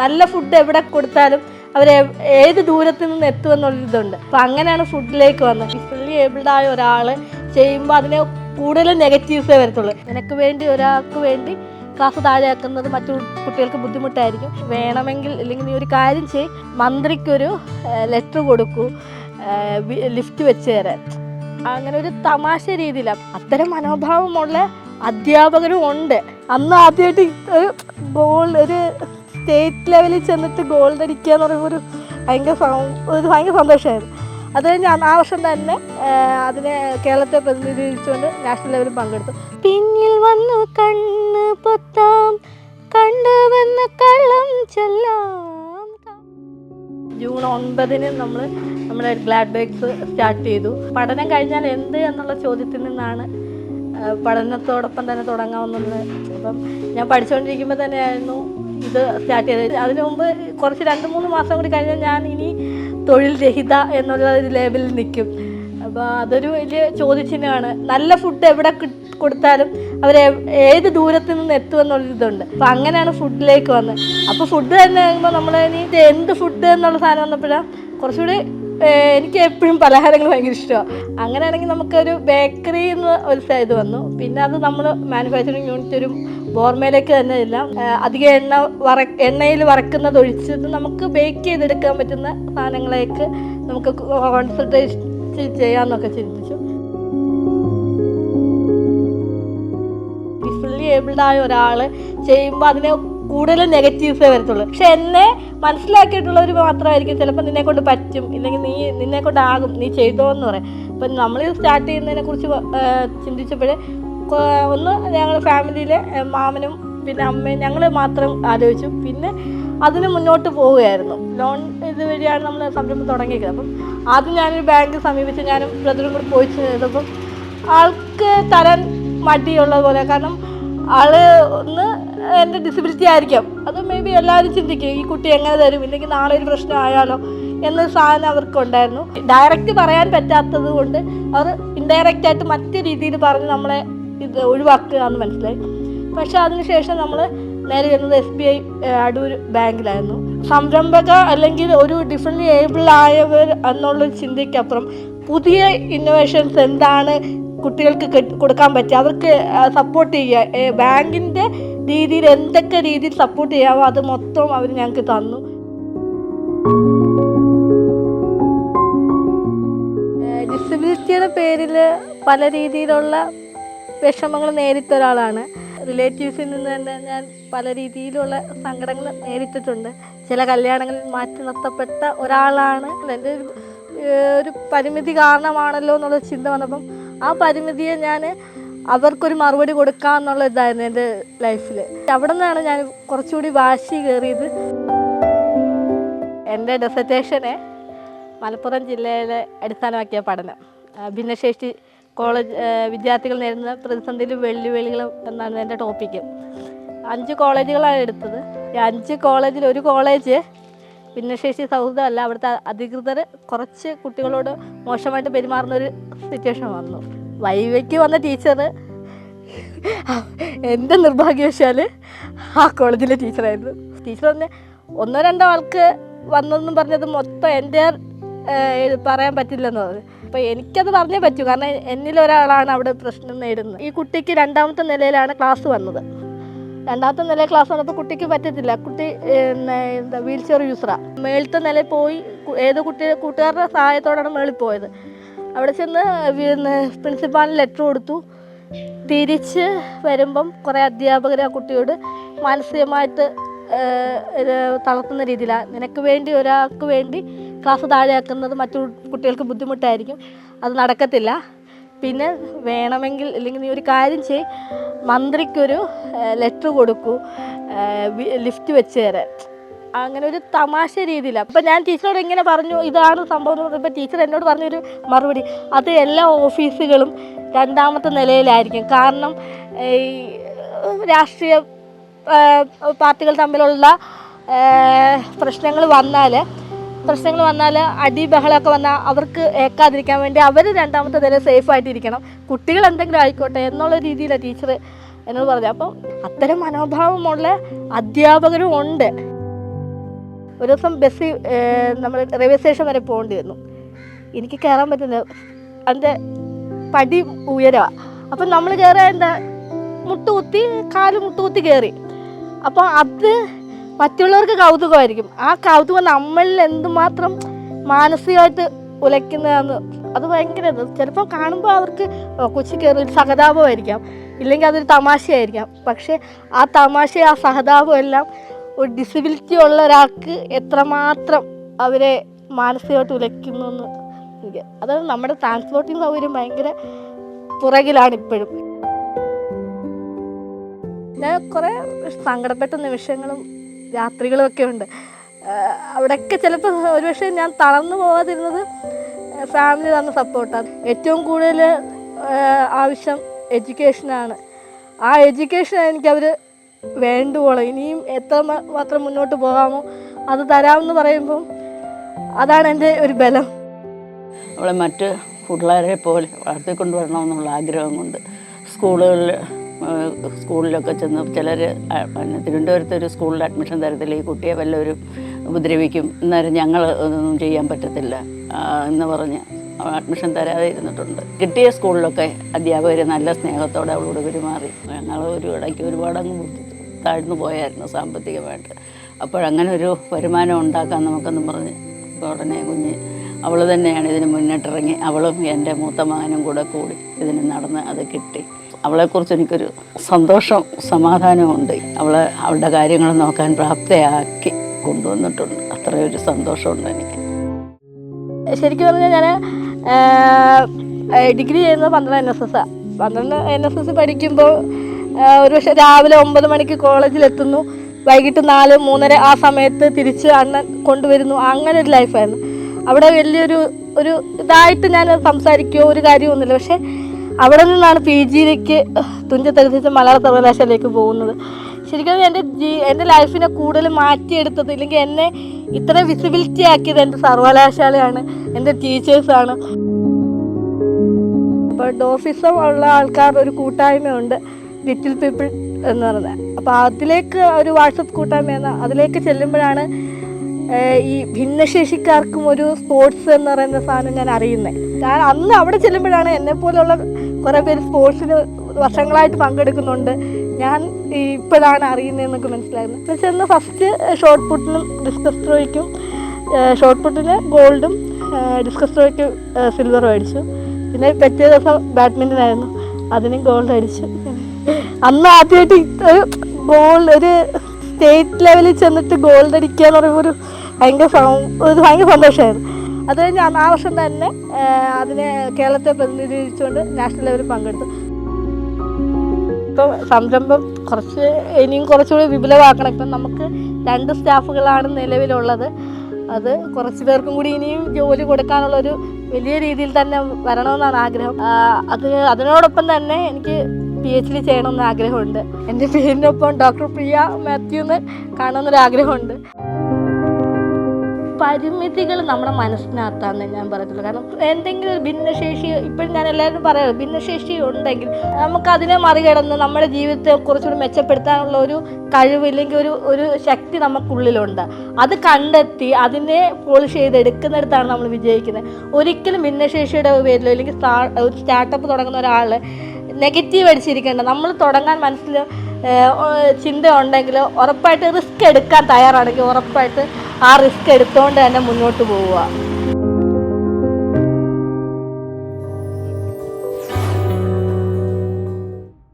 നല്ല ഫുഡ് എവിടെ കൊടുത്താലും അവർ ഏത് ദൂരത്ത് നിന്ന് എത്തുമെന്നുള്ളൊരിതുണ്ട്. അപ്പം അങ്ങനെയാണ് ഫുഡിലേക്ക് വന്നത്. ഫുള്ളി ഏബിൾഡ് ആയ ഒരാൾ ചെയ്യുമ്പോൾ അതിനെ കൂടുതൽ നെഗറ്റീവ്സേ വരത്തുള്ളൂ. നിനക്ക് വേണ്ടി ഒരാൾക്ക് വേണ്ടി ക്ലാസ് താഴെയാക്കുന്നത് മറ്റു കുട്ടികൾക്ക് ബുദ്ധിമുട്ടായിരിക്കും. വേണമെങ്കിൽ അല്ലെങ്കിൽ നീ ഒരു കാര്യം ചെയ്. മന്ത്രിക്കൊരു ലെറ്റർ കൊടുക്കൂ. ലിഫ്റ്റ് വെച്ച് തരാൻ. അങ്ങനെ ഒരു തമാശ രീതിയിലാണ് അത്തരം മനോഭാവമുള്ള അധ്യാപകരും ഉണ്ട്. അന്ന് ആദ്യമായിട്ട് ഒരു ബോൾ ഒരു സ്റ്റേറ്റ് ലെവലിൽ ചെന്നിട്ട് ഗോൾഡ് അടിക്കുക എന്ന് പറയുമ്പോൾ ഒരു ഭയങ്കര ഒരു ഭയങ്കര സന്തോഷമായിരുന്നു. അത് കഴിഞ്ഞ് ആ വർഷം തന്നെ അതിനെ കേരളത്തെ പ്രതിനിധീകരിച്ചുകൊണ്ട് നാഷണൽ ലെവലിൽ പങ്കെടുത്തു. പിന്നിൽ വന്നു കണ്ണ് പൊത്താം കണ്ടുവെന്ന് കള്ളം ചെല്ലാം. ജൂൺ ഒൻപതിന് നമ്മൾ നമ്മുടെ ഗ്ലാഡ് ബേക്സ് സ്റ്റാർട്ട് ചെയ്തു. പഠനം കഴിഞ്ഞാൽ എന്ത് എന്നുള്ള ചോദ്യത്തിൽ നിന്നാണ് പഠനത്തോടൊപ്പം തന്നെ തുടങ്ങാവുന്നത്. അപ്പം ഞാൻ പഠിച്ചുകൊണ്ടിരിക്കുമ്പോൾ തന്നെയായിരുന്നു ഇത് സ്റ്റാർട്ട് ചെയ്തത്. അതിനു മുമ്പ് കുറച്ച് രണ്ട് മൂന്ന് മാസം കൂടി കഴിഞ്ഞാൽ ഞാൻ ഇനി തൊഴിൽ രഹിത എന്നുള്ള ഒരു ലേബലിൽ നിൽക്കും. അപ്പോൾ അതൊരു വലിയ ചോദ്യചിഹ്നമാണ് നല്ല ഫുഡ് എവിടെ കൊടുത്താലും അവർ ഏത് ദൂരത്ത് നിന്ന് എത്തുമെന്നുള്ളൊരിതുണ്ട് അപ്പോൾ അങ്ങനെയാണ് ഫുഡിലേക്ക് വന്നത്. അപ്പോൾ ഫുഡ് തന്നെ കഴിയുമ്പോൾ നമ്മൾ ഇനി എന്ത് ഫുഡ് എന്നുള്ള സാധനം വന്നപ്പോഴാണ് കുറച്ചുകൂടി എനിക്ക് എപ്പോഴും പലഹാരങ്ങൾ ഭയങ്കര ഇഷ്ടമാണ് അങ്ങനെയാണെങ്കിൽ നമുക്കൊരു ബേക്കറി എന്ന് ഒരു ഇത് വന്നു. പിന്നെ അത് നമ്മൾ മാനുഫാക്ചറിങ് യൂണിറ്റ് ഒരു ബോർമയിലേക്ക് തന്നെ എല്ലാം അധികം എണ്ണ വറ എണ്ണയിൽ വറക്കുന്നത് ഒഴിച്ചിട്ട് നമുക്ക് ബേക്ക് ചെയ്തെടുക്കാൻ പറ്റുന്ന സാധനങ്ങളേക്ക് നമുക്ക് കോൺസെൻട്രേറ്റ് ചെയ്യാമെന്നൊക്കെ ചിന്തിച്ചു. ഏബിൾഡ് ആയ ഒരാൾ ചെയ്യുമ്പോൾ അതിനെ കൂടുതൽ നെഗറ്റീവ്സേ വരത്തുള്ളൂ. പക്ഷെ എന്നെ മനസ്സിലാക്കിയിട്ടുള്ളവർ മാത്രമായിരിക്കും ചിലപ്പോൾ നിന്നെ കൊണ്ട് പറ്റും. ഇല്ലെങ്കിൽ നീ നിന്നെ കൊണ്ടാകും. നീ ചെയ്തോ എന്ന് പറയാം. അപ്പം നമ്മൾ സ്റ്റാർട്ട് ചെയ്യുന്നതിനെ കുറിച്ച് ചിന്തിച്ചപ്പോൾ ഒന്ന് ഞങ്ങൾ ഫാമിലിയിലെ മാമനും പിന്നെ അമ്മയും ഞങ്ങൾ മാത്രം ആലോചിച്ചു. പിന്നെ അതിന് മുന്നോട്ട് പോവുകയായിരുന്നു. ലോൺ ഇതുവഴിയാണ് നമ്മൾ സംരംഭം തുടങ്ങിയത് അപ്പം ആദ്യം ഞാനൊരു ബാങ്ക് സമീപിച്ച് ഞാനും ബ്രദറും കൂടി പോയി ചെയ്തപ്പം ആൾക്ക് തരാൻ മടിയുള്ളത് പോലെ കാരണം ആൾ ഒന്ന് എന്റെ ഡിസബിലിറ്റി ആയിരിക്കാം. അത് മേ ബി എല്ലാവരും ചിന്തിക്കും ഈ കുട്ടി എങ്ങനെ തരും? ഇല്ലെങ്കിൽ നാളെ ഒരു പ്രശ്നം ആയാലോ? എന്ന സാധനം അവർക്കുണ്ടായിരുന്നു. ഡയറക്റ്റ് പറയാൻ പറ്റാത്തത് കൊണ്ട് അവർ ഇൻഡയറക്റ്റ് ആയിട്ട് മറ്റു രീതിയിൽ പറഞ്ഞ് നമ്മളെ ഇത് ഒഴിവാക്കുക എന്ന് മനസ്സിലായി. പക്ഷെ അതിനുശേഷം നമ്മൾ നേരെ ചെന്നത് എസ് ബി ഐ അടൂർ ബാങ്കിലായിരുന്നു. സംരംഭക അല്ലെങ്കിൽ ഒരു ഡിഫറെന്റ് ഏബിൾ ആയവർ എന്നുള്ളൊരു ചിന്തയ്ക്കപ്പുറം പുതിയ ഇന്നോവേഷൻസ് എന്താണ് കുട്ടികൾക്ക് കൊടുക്കാൻ പറ്റുക അവർക്ക് സപ്പോർട്ട് ചെയ്യുക. ബാങ്കിന്റെ രീതിയിൽ എന്തൊക്കെ രീതിയിൽ സപ്പോർട്ട് ചെയ്യാമോ അത് മൊത്തം അവർ ഞങ്ങൾക്ക് തന്നു. ഡിസബിലിറ്റിയുടെ പേരിൽ പല രീതിയിലുള്ള വിഷമങ്ങൾ നേരിട്ട ഒരാളാണ്. റിലേറ്റീവ്സിൽ നിന്ന് തന്നെ ഞാൻ പല രീതിയിലുള്ള സങ്കടങ്ങൾ നേരിട്ടിട്ടുണ്ട്. ചില കല്യാണങ്ങളിൽ മാറ്റി നിർത്തപ്പെട്ട ഒരാളാണ്. എന്റെ ഒരു പരിമിതി കാരണമാണല്ലോ എന്നുള്ള ചിന്ത വന്നപ്പം ആ പരിമിതിയെ ഞാൻ അവർക്കൊരു മറുപടി കൊടുക്കുക എന്നുള്ള ഇതായിരുന്നു എന്റെ ലൈഫിൽ അവിടെ നിന്നാണ് ഞാൻ കുറച്ചുകൂടി വാശി കയറിയത്. എന്റെ ഡെസർട്ടേഷനെ മലപ്പുറം ജില്ലയിലെ അടിസ്ഥാനമാക്കിയ പഠനം. ഭിന്നശേഷി കോളേജ് വിദ്യാർത്ഥികൾ നേരിടുന്ന പ്രതിസന്ധിയിലും വെല്ലുവിളികളും എന്നാണ് എന്റെ ടോപ്പിക്ക് അഞ്ച് കോളേജുകളാണ് എടുത്തത്. ഈ അഞ്ച് കോളേജിൽ ഒരു കോളേജ് ഭിന്നശേഷി സൗഹൃദമല്ല. അവിടുത്തെ അധികൃതർ കുറച്ച് കുട്ടികളോട് മോശമായിട്ട് പെരുമാറുന്ന ഒരു സിറ്റുവേഷൻ വന്നു. വൈവയ്ക്ക് വന്ന ടീച്ചർ എന്റെ നിർഭാഗ്യവശാൽ ആ കോളേജിലെ ടീച്ചറായിരുന്നു ടീച്ചർ തന്നെ ഒന്നോ രണ്ടോ ആൾക്ക് വന്നതെന്നും പറഞ്ഞത് മൊത്തം എന്റെ പറയാൻ പറ്റില്ലെന്ന് പറഞ്ഞു. അപ്പോൾ എനിക്കത് പറഞ്ഞേ പറ്റൂ. കാരണം എന്നിലൊരാളാണ് അവിടെ പ്രശ്നം നേരിടുന്നത്. ഈ കുട്ടിക്ക് രണ്ടാമത്തെ നിലയിലാണ് ക്ലാസ് വന്നത്. രണ്ടാമത്തെ നില ക്ലാസ് വന്നപ്പോൾ കുട്ടിക്ക് പറ്റത്തില്ല. കുട്ടി എന്താ വീൽ ചെയർ യൂസറാണ് മേളത്തെ നിലയിൽ പോയി ഏത് കുട്ടി കൂട്ടുകാരുടെ സഹായത്തോടാണ് മേളിൽ പോയത്. അവിടെ ചെന്ന് പ്രിൻസിപ്പാളിന് ലെറ്റർ കൊടുത്തു. തിരിച്ച് വരുമ്പം കുറേ അധ്യാപകർ ആ കുട്ടിയോട് മാനസികമായിട്ട് തളർത്തുന്ന രീതിയിലാണ് നിനക്ക് വേണ്ടി ഒരാൾക്ക് വേണ്ടി ക്ലാസ് താഴെയാക്കുന്നത് മറ്റു കുട്ടികൾക്ക് ബുദ്ധിമുട്ടായിരിക്കും. അത് നടക്കത്തില്ല. പിന്നെ വേണമെങ്കിൽ അല്ലെങ്കിൽ നീ ഒരു കാര്യം ചെയ്. മന്ത്രിക്കൊരു ലെറ്റർ കൊടുക്കൂ. ലിഫ്റ്റ് വെച്ച് തരാൻ. അങ്ങനെ ഒരു തമാശ രീതിയിലാണ് അപ്പം ഞാൻ ടീച്ചറോട് ഇങ്ങനെ പറഞ്ഞു ഇതാണ് സംഭവം എന്ന് പറഞ്ഞപ്പോൾ ടീച്ചർ എന്നോട് പറഞ്ഞൊരു മറുപടി അത് എല്ലാ ഓഫീസുകളും രണ്ടാമത്തെ നിലയിലായിരിക്കും. കാരണം ഈ രാഷ്ട്രീയ പാർട്ടികൾ തമ്മിലുള്ള പ്രശ്നങ്ങൾ വന്നാൽ പ്രശ്നങ്ങൾ വന്നാൽ അടി ബഹളമൊക്കെ വന്നാൽ അവർക്ക് ഏക്കാതിരിക്കാൻ വേണ്ടി അവർ രണ്ടാമത്തെ നില സേഫ് ആയിട്ടിരിക്കണം. കുട്ടികൾ എന്തെങ്കിലും ആയിക്കോട്ടെ എന്നുള്ള രീതിയിലാണ് ടീച്ചർ എന്നോട് പറഞ്ഞത്. അപ്പം അത്തരം മനോഭാവമുള്ള അധ്യാപകരും ഉണ്ട്. ഒരു ദിവസം ബസ്സിൽ നമ്മൾ റെയിൽവേ സ്റ്റേഷൻ വരെ പോകേണ്ടി വന്നു എനിക്ക് കയറാൻ പറ്റുന്നത് അതിന്റെ പടി ഉയരമാണ് അപ്പം നമ്മൾ കയറാൻ എന്താ മുട്ടുകുത്തി കാൽ മുട്ടുകുത്തി കയറി. അപ്പോൾ അത് മറ്റുള്ളവർക്ക് കൗതുകമായിരിക്കും. ആ കൗതുകം നമ്മളിൽ എന്തുമാത്രം മാനസികമായിട്ട് ഉലയ്ക്കുന്നതാന്ന് അത് ഭയങ്കര. ചിലപ്പോൾ കാണുമ്പോൾ അവർക്ക് കൊച്ചി കയറി ഒരു സഹതാപമായിരിക്കാം. ഇല്ലെങ്കിൽ അതൊരു തമാശയായിരിക്കാം. പക്ഷേ ആ തമാശ ആ സഹതാപം എല്ലാം ഒരു ഡിസബിലിറ്റി ഉള്ള ഒരാൾക്ക് എത്രമാത്രം അവരെ മാനസികമായിട്ട് ഉലയ്ക്കുന്നു എന്ന് അതായത് നമ്മുടെ ട്രാൻസ്പോർട്ടിങ് സൗകര്യം ഭയങ്കര പുറകിലാണ് ഇപ്പോഴും. ഞാൻ കുറേ സങ്കടപ്പെട്ട നിമിഷങ്ങളും രാത്രികളും ഒക്കെ ഉണ്ട്. അവിടെയൊക്കെ ചിലപ്പോൾ ഒരുപക്ഷെ ഞാൻ തളർന്നു പോകാതിരുന്നത് ഫാമിലി തന്ന സപ്പോർട്ടാണ് ഏറ്റവും കൂടുതൽ ആവശ്യം എഡ്യൂക്കേഷനാണ് ആ എഡ്യൂക്കേഷൻ എനിക്ക് അവർ വേണ്ടുവോളം. ഇനിയും എത്ര മാത്രം മുന്നോട്ട് പോകാമോ? അത് തരാമെന്ന് പറയുമ്പം അതാണ് എന്റെ ഒരു ബലം. അവളെ മറ്റ് പിള്ളേരെ പോലെ വളർത്തിക്കൊണ്ട് വരണമെന്നുള്ള ആഗ്രഹം കൊണ്ട് സ്കൂളുകളിൽ സ്കൂളിലൊക്കെ ചെന്ന് ചിലർ തിരുവനന്തപുരത്ത് ഒരു സ്കൂളിൽ അഡ്മിഷൻ തരത്തില്ല. ഈ കുട്ടിയെ വല്ലവരും ഉപദ്രവിക്കും അന്നേരം ഞങ്ങൾ ഒന്നും ചെയ്യാൻ പറ്റത്തില്ല എന്ന് പറഞ്ഞ് അഡ്മിഷൻ തരാതെ ഇരുന്നിട്ടുണ്ട്. കിട്ടിയ സ്കൂളിലൊക്കെ അധ്യാപകർ നല്ല സ്നേഹത്തോടെ അവളോട് പെരുമാറി. ഞങ്ങൾ ഒരു ഇടയ്ക്ക് ഒരുപാട് അങ്ങ് താഴ്ന്നു പോയായിരുന്നു സാമ്പത്തികമായിട്ട്. അപ്പോഴങ്ങനെ ഒരു വരുമാനം ഉണ്ടാക്കാൻ നമുക്കെന്ന് പറഞ്ഞ് ഉടനെ കുഞ്ഞ് അവൾ തന്നെയാണ് ഇതിന് മുന്നിട്ടിറങ്ങി. അവളും എന്റെ മൂത്ത മകനും കൂടെ കൂടി ഇതിന് നടന്ന് അത് കിട്ടി. അവളെക്കുറിച്ച് എനിക്കൊരു സന്തോഷം സമാധാനമുണ്ട്. അവളെ അവളുടെ കാര്യങ്ങൾ നോക്കാൻ പ്രാപ്തയാക്കി കൊണ്ടുവന്നിട്ടുണ്ട്. അത്രയൊരു സന്തോഷമുണ്ട് എനിക്ക്. ശരിക്കും പറഞ്ഞാൽ ഞാൻ ഡിഗ്രി ചെയ്യുന്നത് പന്ത്രണ്ട് എൻ എസ് എസ് ആണ് പന്ത്രണ്ട് എൻ എസ് എസ് പഠിക്കുമ്പോൾ ഒരു പക്ഷേ രാവിലെ ഒമ്പത് മണിക്ക് കോളേജിൽ എത്തുന്നു. വൈകിട്ട് നാല് മൂന്നര ആ സമയത്ത് തിരിച്ച് അണ്ണൻ കൊണ്ടുവരുന്നു. അങ്ങനെ ഒരു ലൈഫായിരുന്നു അവിടെ വലിയൊരു ഒരു ഇതായിട്ട് ഞാൻ സംസാരിക്കുകയോ ഒരു കാര്യമൊന്നുമില്ല പക്ഷേ അവിടെ നിന്നാണ് പി ജിയിലേക്ക് തുഞ്ചത്തെടുത്തിട്ട് മലയാള സർവകലാശാലയിലേക്ക് പോകുന്നത്. ശരിക്കും എന്റെ ജീ എന്റെ ലൈഫിനെ കൂടുതൽ മാറ്റിയെടുത്തത് ഇല്ലെങ്കിൽ എന്നെ ഇത്ര വിസിബിലിറ്റി ആക്കിയത് എന്റെ സർവകലാശാലയാണ് എന്റെ ടീച്ചേഴ്സാണ് അപ്പോൾ ഡോഫിസം ഉള്ള ആൾക്കാർ ഒരു കൂട്ടായ്മയുണ്ട്. ലിറ്റിൽ പീപ്പിൾ എന്ന് പറയുന്നത്. അപ്പോൾ അതിലേക്ക് ഒരു വാട്സപ്പ് കൂട്ടായ്മ അതിലേക്ക് ചെല്ലുമ്പോഴാണ് ഈ ഭിന്നശേഷിക്കാർക്കും ഒരു സ്പോർട്സ് എന്ന് പറയുന്ന സാധനം ഞാൻ അറിയുന്നത്. കാരണം അന്ന് അവിടെ ചെല്ലുമ്പോഴാണ് എന്നെ പോലെയുള്ള കുറേ പേര് സ്പോർട്സിന് വർഷങ്ങളായിട്ട് പങ്കെടുക്കുന്നുണ്ട്. ഞാൻ ഇപ്പോഴാണ് അറിയുന്നതെന്നൊക്കെ മനസ്സിലായിരുന്നു എന്ന് ചെന്ന് ഫസ്റ്റ് ഷോർട്ട് പുട്ടിനും ഡിസ്കസ് ത്രോയ്ക്കും ഷോർട്ട് പുട്ടിന് ഗോൾഡും ഡിസ്കസ് ത്രോയ്ക്ക് സിൽവർ അടിച്ചു. പിന്നെ പിറ്റേ ദിവസം ബാഡ്മിന്റൺ ആയിരുന്നു അതിനും ഗോൾഡ് അടിച്ചു. അന്ന് ആദ്യമായിട്ട് ഗോൾ ഒരു സ്റ്റേറ്റ് ലെവലിൽ ചെന്നിട്ട് ഗോൾഡ് അടിക്കുക എന്ന് പറയുമ്പോൾ ഒരു ഭയങ്കര ഒരു ഭയങ്കര സന്തോഷമായിരുന്നു അത് കഴിഞ്ഞ് ആ വർഷം തന്നെ അതിനെ കേരളത്തെ പ്രതിനിധീകരിച്ചുകൊണ്ട് നാഷണൽ ലെവലിൽ പങ്കെടുത്തു. ഇപ്പം സംരംഭം കുറച്ച് ഇനിയും കുറച്ചുകൂടി വിപുലമാക്കണം. ഇപ്പം നമുക്ക് രണ്ട് സ്റ്റാഫുകളാണ് നിലവിലുള്ളത്. അത് കുറച്ച് പേർക്കും കൂടി ഇനിയും ജോലി കൊടുക്കാനുള്ളൊരു വലിയ രീതിയിൽ തന്നെ വരണമെന്നാണ് ആഗ്രഹം. അത് അതിനോടൊപ്പം തന്നെ എനിക്ക് പി എച്ച് ഡി ചെയ്യണമെന്ന് ആഗ്രഹമുണ്ട്. എന്റെ പേരിനൊപ്പം ഡോക്ടർ പ്രിയ മാത്യു എന്ന് കാണണമെന്നൊരു ആഗ്രഹമുണ്ട്. പരിമിതികൾ നമ്മുടെ മനസ്സിനകത്താന്ന് ഞാൻ പറയത്തുള്ളൂ. കാരണം എന്തെങ്കിലും ഒരു ഭിന്നശേഷി ഇപ്പോഴും ഞാൻ എല്ലാവരും പറയാറ് ഭിന്നശേഷി ഉണ്ടെങ്കിൽ നമുക്ക് അതിനെ മറികടന്ന് നമ്മുടെ ജീവിതത്തെ കുറച്ചുകൂടി മെച്ചപ്പെടുത്താനുള്ള ഒരു കഴിവ് ഇല്ലെങ്കിൽ ഒരു ഒരു ശക്തി നമുക്കുള്ളിലുണ്ട്. അത് കണ്ടെത്തി അതിനെ പോളിഷ് ചെയ്തെടുക്കുന്നിടത്താണ് നമ്മൾ വിജയിക്കുന്നത്. ഒരിക്കലും ഭിന്നശേഷിയുടെ പേരിലോ അല്ലെങ്കിൽ ഒരു സ്റ്റാർട്ടപ്പ് തുടങ്ങുന്ന ഒരാൾ നെഗറ്റീവ് അടിച്ചിരിക്കേണ്ട. നമ്മൾ തുടങ്ങാൻ മനസ്സിൽ ചിന്ത ഉണ്ടെങ്കിൽ ഉറപ്പായിട്ട് റിസ്ക് എടുക്കാൻ തയ്യാറാണെങ്കിൽ ഉറപ്പായിട്ട് ആ റിസ്ക് എടുത്തുകൊണ്ട് തന്നെ മുന്നോട്ട് പോവുക.